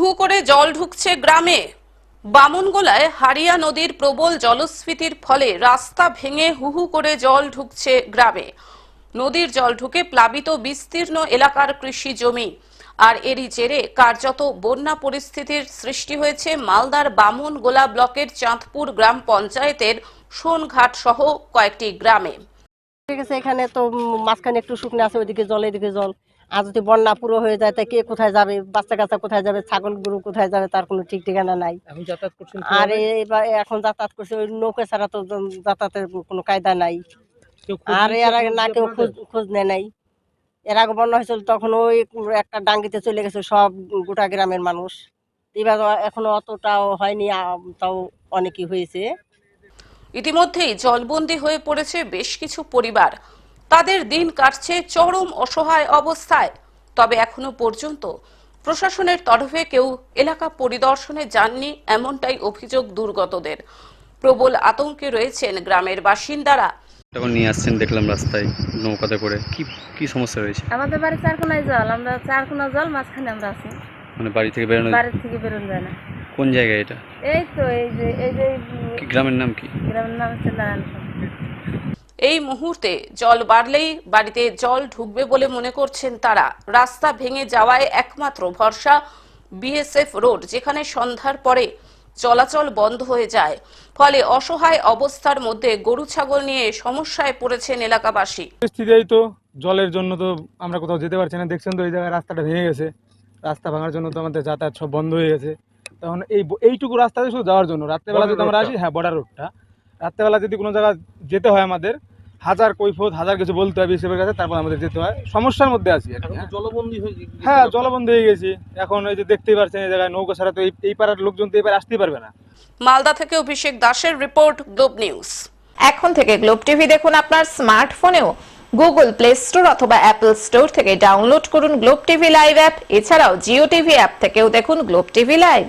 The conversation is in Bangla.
হু করে জল ঢুকছে গ্রামে। বামনগোলায় হারিয়া নদীর প্রবল জলস্ফীতির ফলে রাস্তা ভেঙে হুহু করে জল ঢুকছে গ্রামে। নদীর জল ঢুকে প্লাবিত বিস্তীর্ণ এলাকার কৃষি জমি। আর এরই জেরে কার্যত বন্যা পরিস্থিতির সৃষ্টি হয়েছে মালদার বামনগোলা ব্লকের চাঁদপুর গ্রাম পঞ্চায়েতের সোনঘাট সহ কয়েকটি গ্রামে। ঠিক আছে, এখানে তো মাঝখানে একটু শুকনো আছে, ওইদিকে জল, এদিকে জল। আর যদি বন্যা পুরো হয়ে যায় তা কে কোথায় যাবে? বাচ্চা কাচ্চা কোথায় যাবে? ছাগল গরু কোথায় যাবে? তার কোনো ঠিক ঠিকানা নাই। আর এবার এখন যাতায়াত করছে ওই নৌকা ছাড়া তো যাতায়াতের কোনো কায়দা নাই। আর এর আগে না কেউ খোঁজ খোঁজ নেয় নাই। এর আগে বন্যা হয়েছিল তখন ওই একটা ডাঙ্গিতে চলে গেছে সব গোটা গ্রামের মানুষ। এবার এখনও অতটাও হয়নি তাও অনেকই হয়েছে। ইতিমধ্যেই জলবন্দী হয়ে পড়েছে বেশ কিছু পরিবার। তাদের দিন কাটছে চরম অসহায় অবস্থায়। তবে এখনও পর্যন্ত প্রশাসনের তরফে কেউ এলাকা পরিদর্শনে যাননি এমনটাই অভিযোগ দুর্গতদের। প্রবল আতঙ্কে রয়েছেন গ্রামের বাসিন্দারা। তখন নিয়ে আসছেন দেখলাম রাস্তায় নৌকাতে করে। কি কি সমস্যা রয়েছে? আমাদের বাড়ি চারকোনায় জল আমরা চারকোনা জল মাঝখানে আমরা আছি। মানে বাড়ি থেকে বেরোনো বাড়ির থেকে বেরোন যায় না। কোন জায়গায় এটা? এই তো এই যে এই যে গ্রামের নাম কি? গ্রামের নাম হচ্ছে নারায়ণপুর। এই মুহূর্তে জল বাড়লেই বাড়িতে জল ঢুকবে বলে মনে করছেন তারা। রাস্তা ভেঙে যাওয়ায় একমাত্র ভরসা বিএসএফ রোড যেখানে সন্ধ্যার পরে চলাচল বন্ধ হয়ে যায়। ফলে অসহায় অবস্থার মধ্যে গরু ছাগল নিয়ে সমস্যায় পড়েছেন এলাকাবাসী। পরিস্থিতি তো জলের জন্য তো আমরা কোথাও যেতে পারছি না। দেখছেন তো এই জায়গায় রাস্তাটা ভেঙে গেছে। রাস্তা ভাঙার জন্য তো আমাদের যাতায়াত সব বন্ধ হয়ে গেছে। তখন এই এইটুকু রাস্তাতে শুধু যাওয়ার জন্য। রাত্রেবেলা যদি আমরা আসি হ্যাঁ বর্ডার রোডটা রাত্রেবেলা যদি কোনো জায়গা যেতে হয় আমাদের হাজার কৈফত হাজার কিছু বলতে হবে বিএসএফের কাছে তারপর আমাদের যেতে হয়। সমস্যার মধ্যে আছি হ্যাঁ। জলবন্দী হয়ে গেছে। হ্যাঁ জলবন্ধ হয়ে গেছি। এখন এই যে দেখতেই পাচ্ছেন এই জায়গায় নৌকা ছাড়া তো এই এই পাড়ার লোকজন তো এই পারে আসতেই পারবে না। মালদা থেকে অভিষেক দাসের রিপোর্ট গ্লোব নিউজ। এখন থেকে গ্লোব টিভি দেখুন আপনার স্মার্টফোনেও। গুগল প্লে স্টোর অথবা অ্যাপল স্টোর থেকে ডাউনলোড করুন গ্লোব টিভি লাইভ অ্যাপ। এছাড়াও জিও টিভি অ্যাপ থেকেও দেখুন গ্লোব টিভি লাইভ।